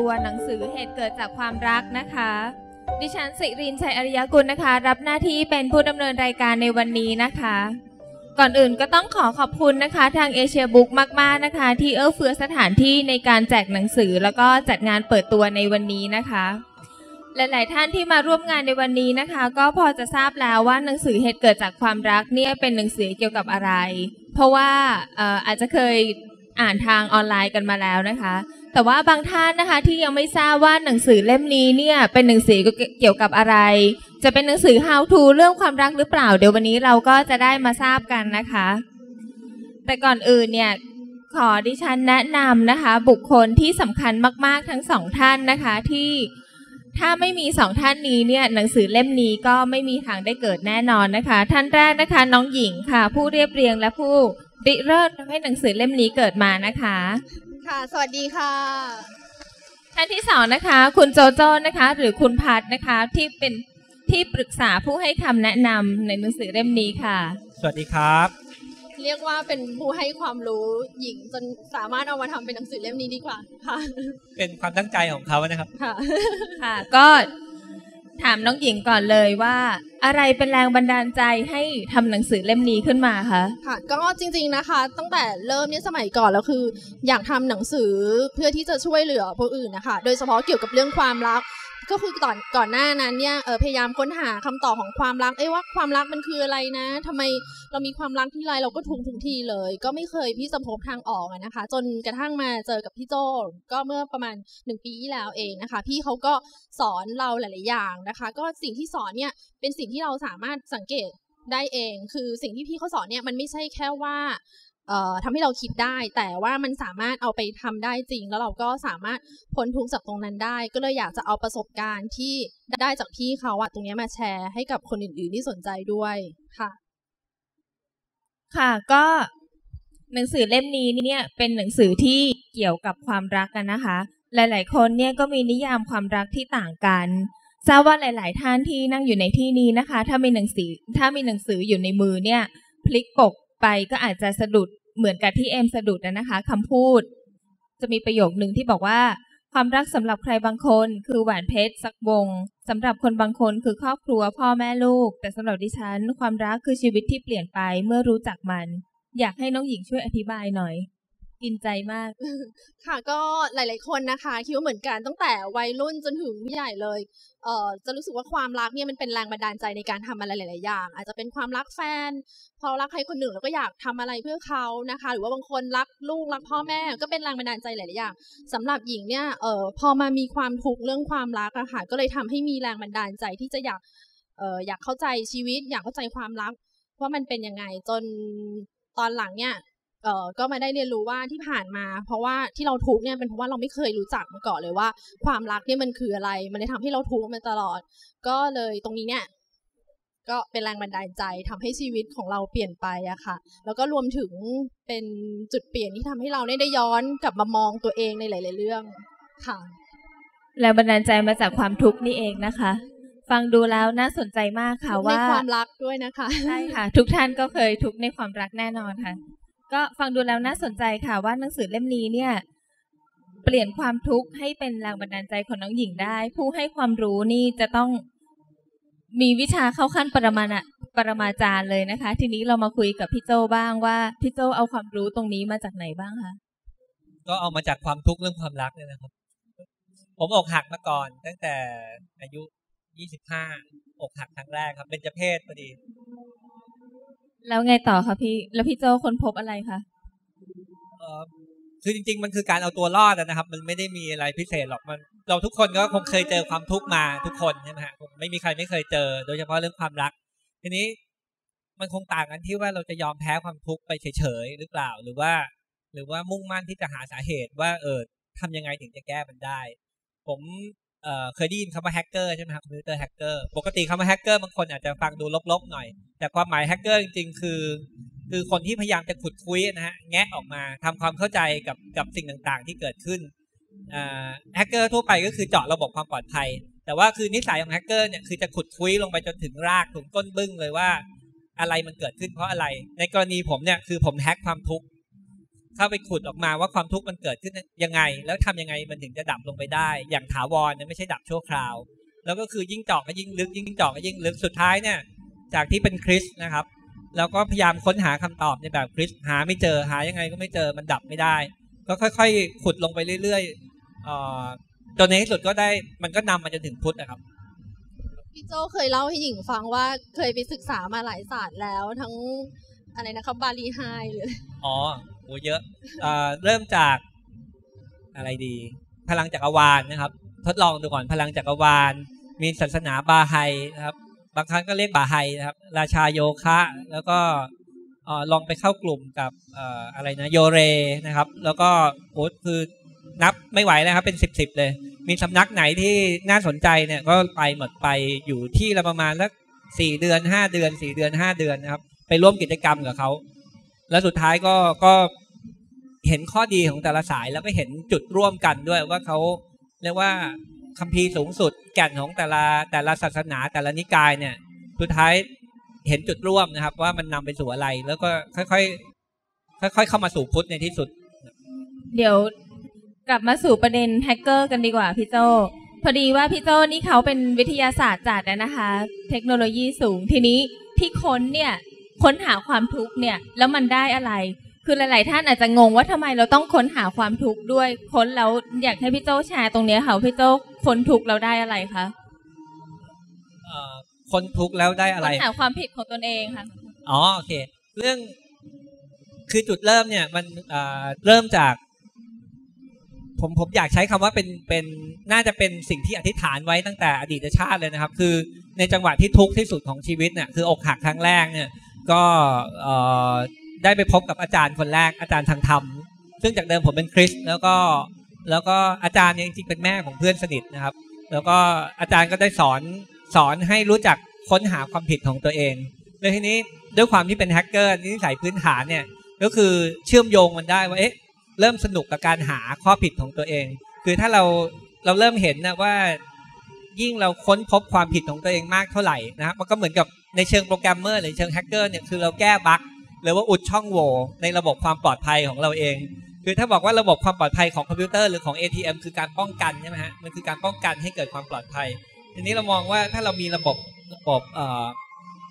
ตัวหนังสือเหตุเกิดจากความรักนะคะ ดิฉันสิรินชัยอริยกุลนะคะ รับหน้าที่เป็นผู้ดำเนินรายการในวันนี้นะคะ ก่อนอื่นก็ต้องขอขอบคุณนะคะ ทางเอเชียบุ๊กมาก ๆ นะคะ ที่เอื้อเฟื้อสถานที่ในการแจกหนังสือ แล้วก็จัดงานเปิดตัวในวันนี้นะคะหลาย ๆ ท่านที่มาร่วมงานในวันนี้นะคะ ก็พอจะทราบแล้วว่าหนังสือเหตุเกิดจากความรักเนี่ยเป็นหนังสือเกี่ยวกับอะไร เพราะว่าอาจจะเคยอ่านทางออนไลน์กันมาแล้วนะคะ แต่ว่าบางท่านนะคะที่ยังไม่ทราบว่าหนังสือเล่มนี้เนี่ยเป็นหนังสือเกี่ยวกับอะไร จะเป็นหนังสือ how to เรื่องความรักหรือเปล่า เดี๋ยววันนี้เราก็จะได้มาทราบกันนะคะ แต่ก่อนอื่นเนี่ยขอดิฉันแนะนำนะคะ บุคคลที่สำคัญมาก ๆ ทั้งสองท่านนะคะที่ถ้าไม่มีสองท่านนี้เนี่ยหนังสือเล่มนี้ก็ไม่มีทางได้เกิดแน่นอนนะคะ ท่านแรกนะคะน้องหญิงค่ะ ผู้เรียบเรียงและผู้ริเริ่มทำให้หนังสือเล่มนี้เกิดมานะคะ ค่ะ สวัสดีค่ะ ท่านที่สองนะคะ คุณโจโจ้นะคะ หรือคุณพัทนะคะที่เป็นที่ปรึกษาผู้ให้คำแนะนำในหนังสือเล่มนี้ค่ะ สวัสดีครับ เรียกว่าเป็นผู้ให้ความรู้หญิงจนสามารถเอามาทำเป็นหนังสือเล่มนี้ดีกว่าค่ะ เป็นความตั้งใจของเขานะครับ ค่ะ ค่ะ ก็ ถามน้องหญิงก่อนเลยว่า อะไรเป็นแรงบันดาลใจให้ทำหนังสือเล่มนี้ขึ้นมาคะค่ะ ก็จริงๆนะคะ ตั้งแต่เริ่มเนี่ยสมัยก่อนแล้วคือ อยากทำหนังสือเพื่อที่จะช่วยเหลือผู้อื่นนะคะ โดยเฉพาะเกี่ยวกับเรื่องความรัก ก็คือก่อนก่อนหน้านั้นเนี่ยเออพยายามค้นหาคำตอบของความรักเอ้ว่าความรักมันคืออะไรนะทำไมเรามีความรักที่ไรเราก็ทุกทุกทีเลย ก็ไม่เคยพี่จะพบทางออกนะคะ จนกระทั่งมาเจอกับพี่โจก็เมื่อประมาณหนึ่งปีที่แล้วเองนะคะ พี่เขาก็สอนเราหลาย ๆ อย่างนะคะ ก็สิ่งที่สอนเนี่ยเป็นสิ่งที่เราสามารถสังเกตได้เอง คือสิ่งที่พี่เขาสอนเนี่ยมันไม่ใช่แค่ว่า ทำให้เราคิดได้ แต่ว่ามันสามารถเอาไปทำได้จริง แล้วเราก็สามารถพ้นทุกข์จากตรงนั้นได้ ก็เลยอยากจะเอาประสบการณ์ที่ได้จากพี่เขาอะตรงนี้มาแชร์ให้กับคนอื่นๆที่สนใจด้วยค่ะ ค่ะก็หนังสือเล่มนี้เนี่ยเป็นหนังสือที่เกี่ยวกับความรักกันนะคะ หลาย ๆ คนเนี่ยก็มีนิยามความรักที่ต่างกันทราบว่าหลาย ๆ ท่านที่นั่งอยู่ในที่นี้นะคะ ถ้ามีหนังสือถ้ามีหนังสืออยู่ในมือเนี่ย พลิกปกไปก็อาจจะสะดุด เหมือนกับที่เอ็มสะดุดนะนะคะคำพูด จะมีประโยคหนึ่งที่บอกว่า ความรักสำหรับใครบางคน คือแหวนเพชรสักวงสำหรับคนบางคนคือครอบครัวพ่อแม่ลูก แต่สำหรับดิฉัน ความรักคือชีวิตที่เปลี่ยนไปเมื่อรู้จักมัน อยากให้น้องหญิงช่วยอธิบายหน่อย กินใจมาก ค่ะก็หลาย ๆ คนนะคะ คิดว่าเหมือนกันตั้งแต่วัยรุ่นจนถึงผู้ใหญ่เลยเอ่อจะรู้สึกว่าความรักเนี่ยมันเป็นแรงบันดาลใจในการทำอะไรหลาย ๆ อย่าง อาจจะเป็นความรักแฟน พอรักใครคนหนึ่งแล้วก็อยากทำอะไรเพื่อเขานะคะ หรือว่าบางคนรักลูกรักพ่อแม่ก็เป็นแรงบันดาลใจหลาย ๆ อย่างสำหรับหญิงเนี่ยเอ่อพอมามีความทุกข์เรื่องความรักอะค่ะก็เลยทำให้มีแรงบันดาลใจที่จะอยากเอ่ออยากเข้าใจชีวิต อยากเข้าใจความรักว่ามันเป็นยังไงจนตอนหลังเนี่ย เอ่อก็มาได้เรียนรู้ว่าที่ผ่านมา เพราะว่าที่เราทุกข์เนี่ยเป็นเพราะว่าเราไม่เคยรู้จักมาก่อนเลยว่า ความรักเนี่ยมันคืออะไร มันเลยทำให้เราทุกข์มาตลอด ก็เลยตรงนี้เนี่ยก็เป็นแรงบันดาลใจทำให้ชีวิตของเราเปลี่ยนไปอะค่ะ แล้วก็รวมถึงเป็นจุดเปลี่ยนที่ทำให้เราได้ย้อนกลับมามองตัวเองในหลาย ๆ เรื่องค่ะ แรงบันดาลใจมาจากความทุกข์นี่เองนะคะ ฟังดูแล้วน่าสนใจมากค่ะทุกข์ว่าในความรักด้วยนะคะ ใช่ค่ะ ทุกท่านก็เคยทุกข์ในความรักแน่นอนค่ะ ก็ฟังดูแล้วน่าสนใจค่ะว่าหนังสือเล่มนี้เนี่ย เปลี่ยนความทุกข์ให้เป็นแรงบันดาลใจของน้องหญิงได้ ผู้ให้ความรู้นี่จะต้องมีวิชาเข้าขั้นปรมาณะปรมาจารย์เลยนะคะ ทีนี้เรามาคุยกับพี่โจบ้างว่าพี่โจเอาความรู้ตรงนี้มาจากไหนบ้างคะก็เอามาจากความทุกข์เรื่องความรักเนี่ยนะครับ ผมอกหักมาก่อน ตั้งแต่อายุยี่สิบห้าอกหักครั้งแรกครับเป็นจเพศพอดี แล้วไงต่อคะพี่ แล้วพี่โจคนพบอะไรคะเออคือจริง ๆ มันคือการเอาตัวรอดนะครับ มันไม่ได้มีอะไรพิเศษหรอกมัน เราทุกคนก็คงเคยเจอความทุกข์มาทุกคนใช่ไหมฮะคงไม่มีใครไม่เคยเจอ โดยเฉพาะเรื่องความรัก ทีนี้มันคงต่างกันที่ว่าเราจะยอมแพ้ความทุกข์ไปเฉยๆหรือเปล่าหรือว่า หรือว่ามุ่งมั่นที่จะหาสาเหตุว่าเออทำยังไงถึงจะแก้มันได้ ผม เคยได้ยินคำว่าแฮกเกอร์ใช่ไหมครับคอมพิวเตอร์แฮกเกอร์ปกติคำว่าแฮกเกอร์บางคนอาจจะฟังดูลบๆหน่อย แต่ความหมายแฮกเกอร์จริงๆ คือ คือคนที่พยายามจะขุดคุยนะฮะแงะออกมาทำความเข้าใจกับกับสิ่งต่างๆ ที่เกิดขึ้นแฮกเกอร์ทั่วไปก็คือเจาะระบบความปลอดภัย แต่ว่าคือนิสัยของแฮกเกอร์เนี่ยคือจะขุดคุยลงไปจนถึงรากถึงก้นบึ้งเลยว่า อะไรมันเกิดขึ้นเพราะอะไร ในกรณีผมเนี่ยคือผมแฮกความทุกข์ เข้าไปขุดออกมาว่าความทุกข์มันเกิดขึ้นยังไง แล้วทำยังไงมันถึงจะดับลงไปได้ อย่างถาวรเนี่ยไม่ใช่ดับชั่วคราว แล้วก็คือยิ่งเจาะก็ยิ่งลึกยิ่งเจาะก็ยิ่งลึกสุดท้ายเนี่ย จากที่เป็นคริสต์นะครับแล้วก็พยายามค้นหาคำตอบในแบบคริสต์หาไม่เจอหายังไงก็ไม่เจอมันดับไม่ได้ ก็ค่อยๆ ขุดลงไปเรื่อยๆเอ่อจนในที่สุดก็ได้มันก็นำมาจนถึงพุทธนะครับพี่โจเคยเล่าให้หญิงฟังว่าเคยไปศึกษามาหลายศาสตร์แล้วทั้งอะไรนะครับบาลีไฮหรืออ๋อ โหเยอะเริ่มจากอะไรดี พลังจักรวาลนะครับ ทดลองดูก่อนพลังจักรวาล มีศาสนาบาไฮนะครับ บางครั้งก็เรียกบาไฮนะครับ ราชาโยคะ แล้วก็ลองไปเข้ากลุ่มกับเอ่ออะไรนะโยเรนะครับ แล้วก็โอ้คือนับไม่ไหวแล้วครับ เป็นสิบสิบเลย มีสำนักไหนที่น่าสนใจเนี่ยก็ไปหมดไปอยู่ที่ละประมาณสักสี่เดือนห้าเดือนสี่เดือนห้าเดือนนะครับ ไปร่วมกิจกรรมกับเขา แล้วสุดท้ายก็ก็เห็นข้อดีของแต่ละสายแล้วก็เห็นจุดร่วมกันด้วยว่าเขาเรียกว่าคัมภีร์สูงสุดแก่นของแต่ละแต่ละศาสนาแต่ละนิกายเนี่ย สุดท้ายเห็นจุดร่วมนะครับ ว่ามันนำไปสู่อะไร แล้วก็ค่อยๆค่อย ๆ เข้ามาสู่พุทธในที่สุด เดี๋ยวกลับมาสู่ประเด็นแฮกเกอร์กันดีกว่าพี่โจพอดีว่าพี่โจนี่เขาเป็นวิทยาศาสตร์จัดนะคะ เทคโนโลยีสูงทีนี้ที่ค้นเนี่ย ค้นหาความทุกข์เนี่ยแล้วมันได้อะไร คือหลาย ๆ ท่านอาจจะงงว่าทำไมเราต้องค้นหาความทุกข์ด้วย ค้นแล้วอยากให้พี่โจแชร์ตรงเนี้ยค่ะว่าพี่โจค้นทุกข์เราได้อะไรคะเอ่อคนทุกข์แล้วได้อะไรค้นหาความผิดของตนเองค่ะอ๋อโอเค เรื่องคือจุดเริ่มเนี่ยมันเอ่อเริ่มจากผมผมอยากใช้คำว่าเป็นเป็นน่าจะเป็นสิ่งที่อธิษฐานไว้ตั้งแต่อดีตชาติเลยนะครับ คือในจังหวะที่ทุกข์ที่สุดของชีวิตเนี่ยคืออกหักครั้งแรกเนี่ย ก็ได้ไปพบกับอาจารย์คนแรกอาจารย์ทางธรรม ซึ่งจากเดิมผมเป็นคริสแล้วก็แล้วก็อาจารย์เนี่ยจริงๆเป็นแม่ของเพื่อนสนิทนะครับ แล้วก็อาจารย์ก็ได้สอนสอนให้รู้จักค้นหาความผิดของตัวเองแล้วทีนี้ด้วยความที่เป็นแฮกเกอร์นิสัยพื้นฐานเนี่ยก็คือเชื่อมโยงมันได้ว่าเอ๊ะเริ่มสนุกกับการหาข้อผิดของตัวเอง คือถ้าเราเราเริ่มเห็นนะว่า ยิ่งเราค้นพบความผิดของตัวเองมากเท่าไหร่นะครับมันก็เหมือนกับในเชิงโปรแกรมเมอร์หรือเชิงแฮกเกอร์เนี่ยคือเราแก้บั๊กหรือว่าอุดช่องโหว่ในระบบความปลอดภัยของเราเอง คือถ้าบอกว่าระบบความปลอดภัยของคอมพิวเตอร์หรือของ ATM คือการป้องกันใช่ไหมฮะมันคือการป้องกันให้เกิดความปลอดภัย ทีนี้เรามองว่าถ้าเรามีระบบระบบเออ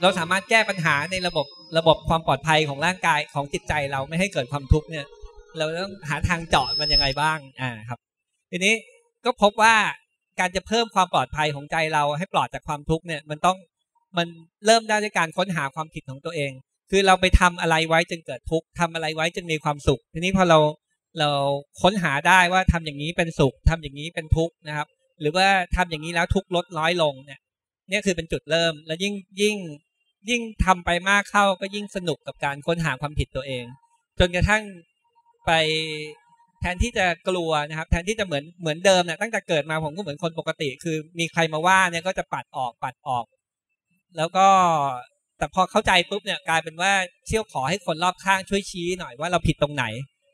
เราสามารถแก้ปัญหาในระบบระบบความปลอดภัยของร่างกายของจิตใจเราไม่ให้เกิดความทุกข์เนี่ย เราต้องหาทางเจาะมันยังไงบ้างอ่าครับ ทีนี้ก็พบว่า การจะเพิ่มความปลอดภัยของใจเราให้ปลอดจากความทุกข์เนี่ยมันต้องมันเริ่มได้ด้วยการค้นหาความผิดของตัวเอง คือเราไปทำอะไรไว้จนเกิดทุกข์ทำอะไรไว้จนมีความสุข ทีนี้พอเราเราค้นหาได้ว่าทำอย่างนี้เป็นสุขทำอย่างนี้เป็นทุกข์นะครับ หรือว่าทำอย่างนี้แล้วทุกข์ลดน้อยลงเนี่ยนี่คือเป็นจุดเริ่มแล้วยิ่งยิ่งยิ่งทำไปมากเข้าก็ยิ่งสนุกกับการค้นหาความผิดตัวเอง จนกระทั่งไป แทนที่จะกลัวนะครับ แทนที่จะเหมือนเหมือนเดิมเนี่ยตั้งแต่เกิดมาผมก็เหมือนคนปกติ คือมีใครมาว่าเนี่ยก็จะปัดออกปัดออก แล้วก็แต่พอเข้าใจปุ๊บเนี่ยกลายเป็นว่าเชี่ยวขอให้คนรอบข้างช่วยชี้หน่อยว่าเราผิดตรงไหน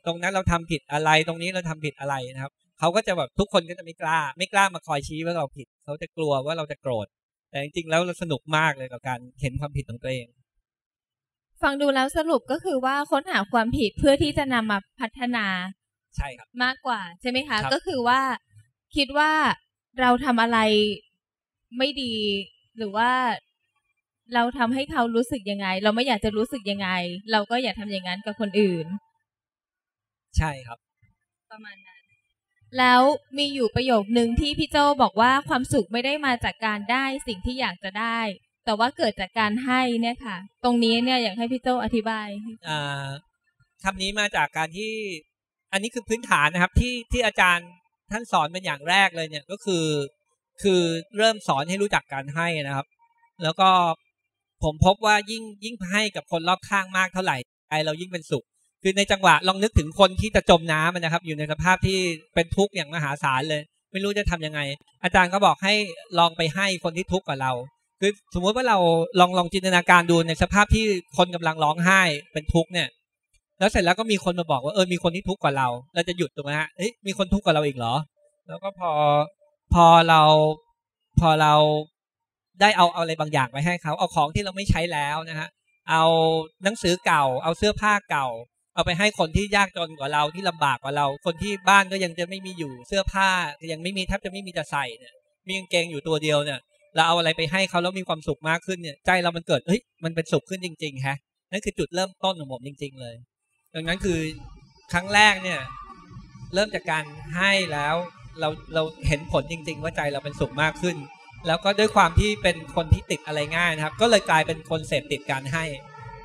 ตรงนั้นเราทำผิดอะไรตรงนี้เราทำผิดอะไรนะครับเขาก็จะแบบทุกคนก็จะไม่กล้า ไม่กล้ามาคอยชี้ว่าเราผิดเขาจะกลัวว่าเราจะโกรธ แต่จริงๆแล้วเราสนุกมากเลยกับการเห็นความผิดของตัวเองฟังดูแล้วสรุปก็คือว่าค้นหาความผิดเพื่อที่จะนำมาพัฒนา ใช่ครับ มากกว่าใช่ไหมคะครับก็คือว่าคิดว่าเราทำอะไรไม่ดี หรือว่าเราทำให้เขารู้สึกยังไง เราไม่อยากจะรู้สึกยังไง เราก็อย่าทำอย่างนั้นกับคนอื่น ใช่ครับ ประมาณนั้น แล้วมีอยู่ประโยคนึงที่พี่โจบอกว่าความสุขไม่ได้มาจากการได้สิ่งที่อยากจะได้ แต่ว่าเกิดจากการให้เนี่ยค่ะ ตรงนี้เนี่ยอยากให้พี่โจอธิบายอ่าคำนี้มาจากการที่ อันนี้คือพื้นฐานนะครับที่ที่อาจารย์ท่านสอนเป็นอย่างแรกเลยเนี่ยก็คือ คือเริ่มสอนให้รู้จักการให้นะครับ แล้วก็ผมพบว่ายิ่งยิ่งให้กับคนรอบข้างมากเท่าไหร่ใจเรายิ่งเป็นสุข คือในจังหวะลองนึกถึงคนที่จะจมน้ำนะครับ อยู่ในสภาพที่เป็นทุกข์อย่างมหาศาลเลย ไม่รู้จะทำยังไง อาจารย์ก็บอกให้ลองไปให้คนที่ทุกข์กว่าเรา คือสมมุติว่าเราลองลองจินตนาการดูในสภาพที่คนกำลังร้องไห้เป็นทุกข์เนี่ย แล้วเสร็จแล้วก็มีคนมาบอกว่าเออมีคนที่ทุกข์กว่าเรา เราจะหยุดตรงไหมฮะเอ้ยมีคนทุกข์กว่าเราอีกเหรอ แล้วก็พอพอเราพอเราได้เอาเอาอะไรบางอย่างไปให้เขาเอาของที่เราไม่ใช้แล้วนะฮะเอาหนังสือเก่า เอาเสื้อผ้าเก่า เอาไปให้คนที่ยากจนกว่าเราที่ลำบากกว่าเรา คนที่บ้านก็ยังจะไม่มีอยู่เสื้อผ้ายังไม่มีแทบจะไม่มีจะใส่เนี่ยมีกางเกงอยู่ตัวเดียวเนี่ยเราเอาอะไรไปให้เขาแล้วมีความสุขมากขึ้นเนี่ยใจเรามันเกิดเฮ้ยมันเป็นสุขขึ้นจริงๆฮะนั่นคือจุดเริ่มต้นของผมจริง ๆ เลย ดังนั้นคือครั้งแรกเนี่ยเริ่มจากการให้แล้วเราเราเห็นผลจริง ๆ ว่าใจเราเป็นสุขมากขึ้น แล้วก็ด้วยความที่เป็นคนที่ติดอะไรง่ายนะครับ ก็เลยกลายเป็นคนเสพติดการให้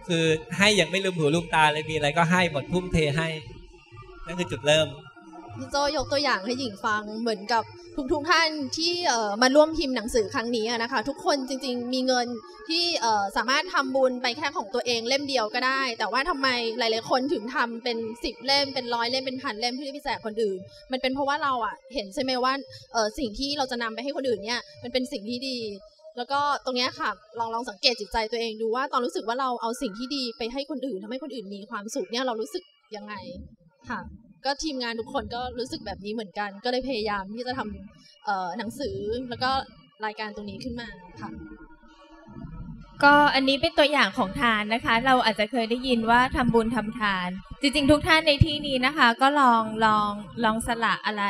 คือให้อย่างไม่ลืมหูลืมตาเลยมีอะไรก็ให้หมดทุ่มเทให้ นั่นคือจุดเริ่ม พี่โจยกตัวอย่างให้หญิงฟังเหมือนกับทุกๆท่านที่มาร่วมพิมพ์หนังสือครั้งนี้นะคะ ทุกคนจริงๆ มีเงินที่สามารถทำบุญไปแค่ของตัวเองเล่มเดียวก็ได้ แต่ว่าทำไมหลายๆคนถึงทำเป็นสิบเล่มเป็นร้อยเล่มเป็นพันเล่มเพื่อที่ไปแจกคนอื่น มันเป็นเพราะว่าเราอะเห็นใช่ไหมว่าสิ่งที่เราจะนำไปให้คนอื่นเนี่ยมันเป็นสิ่งที่ดีแล้วก็ตรงนี้ค่ะลองลองสังเกตจิตใจตัวเองดูว่าตอนรู้สึกว่าเราเอาสิ่งที่ดีไปให้คนอื่นทำให้คนอื่นมีความสุขเนี่ยเรารู้สึกยังไงค่ะ ก็ทีมงานทุกคนก็รู้สึกแบบนี้เหมือนกัน ก็เลยพยายามที่จะทำหนังสือแล้วก็รายการตรงนี้ขึ้นมาค่ะก็อันนี้เป็นตัวอย่างของทานนะคะ เราอาจจะเคยได้ยินว่าทำบุญทำทาน จริงๆ ทุกท่านในที่นี้นะคะ ก็ลองลองลองสละอะไร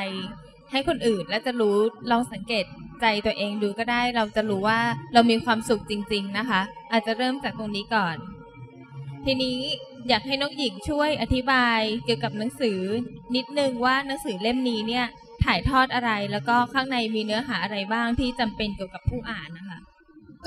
ให้คนอื่นแล้วจะรู้ลองสังเกตใจตัวเองดูก็ได้ เราจะรู้ว่าเรามีความสุขจริง ๆนะคะ อาจจะเริ่มจากตรงนี้ก่อน ทีนี้ อยากให้น้องหญิงช่วยอธิบายเกี่ยวกับหนังสือ นิดนึงว่าหนังสือเล่มนี้เนี่ยถ่ายทอดอะไรแล้วก็ข้างในมีเนื้อหาอะไรบ้างที่จำเป็นเกี่ยวกับผู้อ่านนะคะ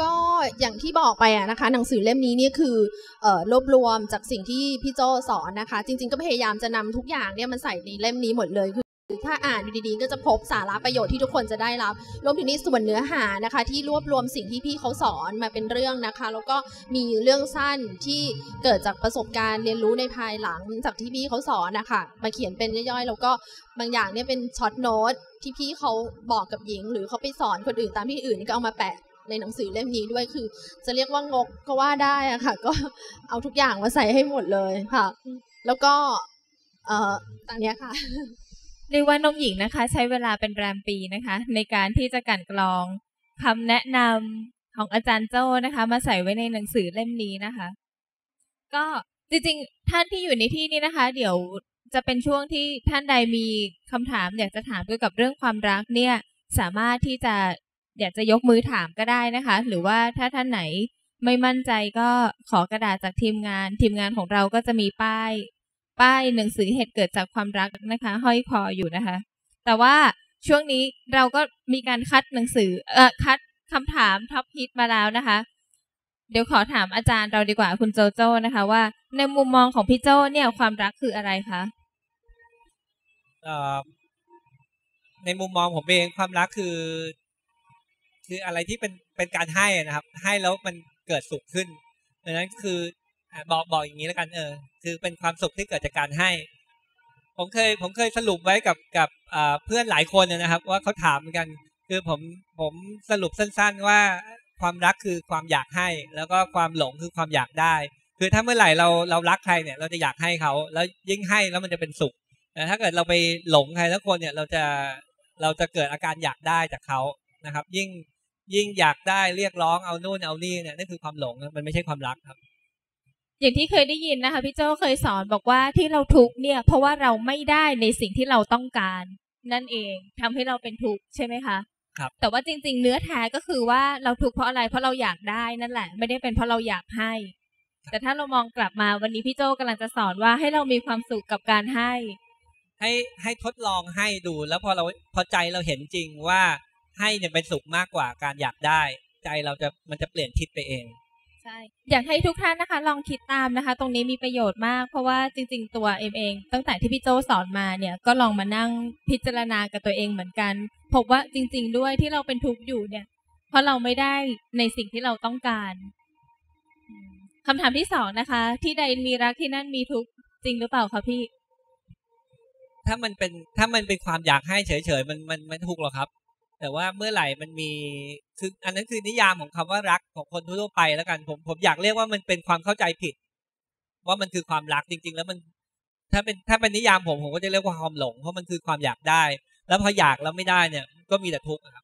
ก็อย่างที่บอกไปอะนะคะ หนังสือเล่มนี้เนี่ยคือเอ่อรวบรวมจากสิ่งที่พี่โจสอนนะคะ จริง ๆ ก็พยายามจะนำทุกอย่างเนี่ยมันใส่ในเล่มนี้หมดเลย คือถ้าอ่านอยู่ดีๆ ก็จะพบสาระประโยชน์ที่ทุกคนจะได้รับ รวมถึงในส่วนเนื้อหานะคะ ที่รวบรวมสิ่งที่พี่เขาสอนมาเป็นเรื่องนะคะ แล้วก็มีเรื่องสั้นที่เกิดจากประสบการณ์เรียนรู้ในภายหลังจากที่พี่เขาสอนนะคะมาเขียนเป็นย่อยๆ แล้วก็บางอย่างเนี่ยเป็นช็อตโน้ตที่พี่เขาบอกกับหญิง หรือเขาไปสอนคนอื่นตามที่อื่นก็เอามาแปะในหนังสือเล่มนี้ด้วยคือ จะเรียกว่างกก็ว่าได้อะค่ะ ก็เอาทุกอย่างมาใส่ให้หมดเลยค่ะ แล้วก็เอ่อตางเนี้ยค่ะ เรียกว่าน้องหญิงนะคะ ใช้เวลาเป็นแรมปีนะคะ ในการที่จะกันกรองคำแนะนำของอาจารย์โจ้นะคะ มาใส่ไว้ในหนังสือเล่มนี้นะคะ ก็จริงๆ ท่านที่อยู่ในที่นี้นะคะ เดี๋ยวจะเป็นช่วงที่ท่านใดมีคำถาม อยากจะถามเกี่ยวกับเรื่องความรักเนี่ย สามารถที่จะอยากจะยกมือถามก็ได้นะคะ หรือว่าถ้าท่านไหนไม่มั่นใจก็ขอกระดาษจากทีมงาน ทีมงานของเราก็จะมีป้าย ป้ายหนังสือเหตุเกิดจากความรักนะคะ ห้อยคออยู่นะคะ แต่ว่าช่วงนี้เราก็มีการคัดหนังสือเอ่อคัดคำถามท็อปฮิตมาแล้วนะคะ เดี๋ยวขอถามอาจารย์เราดีกว่าคุณโจโจ้นะคะ ว่าในมุมมองของพี่โจ้เนี่ยความรักคืออะไรคะในมุมมองผมเองความรักคือ คืออะไรที่เป็นเป็นการให้นะครับ ให้แล้วมันเกิดสุขขึ้นดังนั้นคือ บอกบอกอย่างนี้แล้วกันเออ คือเป็นความสุขที่เกิดจากการให้ ผมเคย ผมเคยสรุปไว้กับกับเพื่อนหลายคนนะครับ ว่าเขาถามเหมือนกัน คือผมผมสรุปสั้น ๆ ว่าความรักคือความอยากให้ แล้วก็ความหลงคือความอยากได้ คือถ้าเมื่อไหร่เราเรารักใครเนี่ย เราจะอยากให้เขาแล้วยิ่งให้แล้วมันจะเป็นสุขแต่ถ้าเกิดเราไปหลงใครสักคนเนี่ยเราจะเราจะเกิดอาการอยากได้จากเขานะครับ ยิ่งยิ่งอยากได้เรียกร้องเอานู่นเอานี่เนี่ยนั่นคือความหลงมันไม่ใช่ความรักครับ อย่างที่เคยได้ยินนะคะพี่โจ้เคยสอนบอกว่าที่เราทุกข์เนี่ย เพราะว่าเราไม่ได้ในสิ่งที่เราต้องการ นั่นเองทำให้เราเป็นทุกข์ใช่ไหมคะครับ แต่ว่าจริง ๆ เนื้อแท้ก็คือว่าเราทุกข์เพราะอะไรเพราะเราอยากได้นั่นแหละ ไม่ได้เป็นเพราะเราอยากให้ แต่ถ้าเรามองกลับมาวันนี้พี่โจ้กำลังจะสอนว่าให้เรามีความสุขกับการให้ ให้ให้ทดลองให้ดูแล้วพอเราพอใจเราเห็นจริงว่าให้เนี่ยเป็นสุขมากกว่าการอยากได้ ใจเราจะมันจะเปลี่ยนทิศไปเอง ใช่ อยากให้ทุกท่านนะคะ ลองคิดตามนะคะ ตรงนี้มีประโยชน์มาก เพราะว่าจริง ๆ ตัวเอ็มเอง ตั้งแต่ที่พี่โจสอนมาเนี่ยก็ลองมานั่งพิจารณากับตัวเองเหมือนกัน พบว่าจริง ๆ ด้วยที่เราเป็นทุกข์อยู่เนี่ย เพราะเราไม่ได้ในสิ่งที่เราต้องการคำถามที่สองนะคะ ที่ใดมีรักที่นั่นมีทุกข์จริงหรือเปล่าคะพี่ ถ้ามันเป็นถ้ามันเป็นความอยากให้เฉยๆมันมันไม่ถูกหรอกครับ แต่ว่าเมื่อไหร่มันมีคืออันนั้นคือนิยามของคำว่ารักของคนทั่วไปแล้วกันผมผมอยากเรียกว่ามันเป็นความเข้าใจผิด ว่ามันคือความรักจริง ๆ แล้วมัน ถ้าเป็นถ้าเป็นนิยามผมผมก็จะเรียกว่าความหลง เพราะมันคือความอยากได้ แล้วพออยากแล้วไม่ได้เนี่ย ก็มีแต่ทุกข์ครับ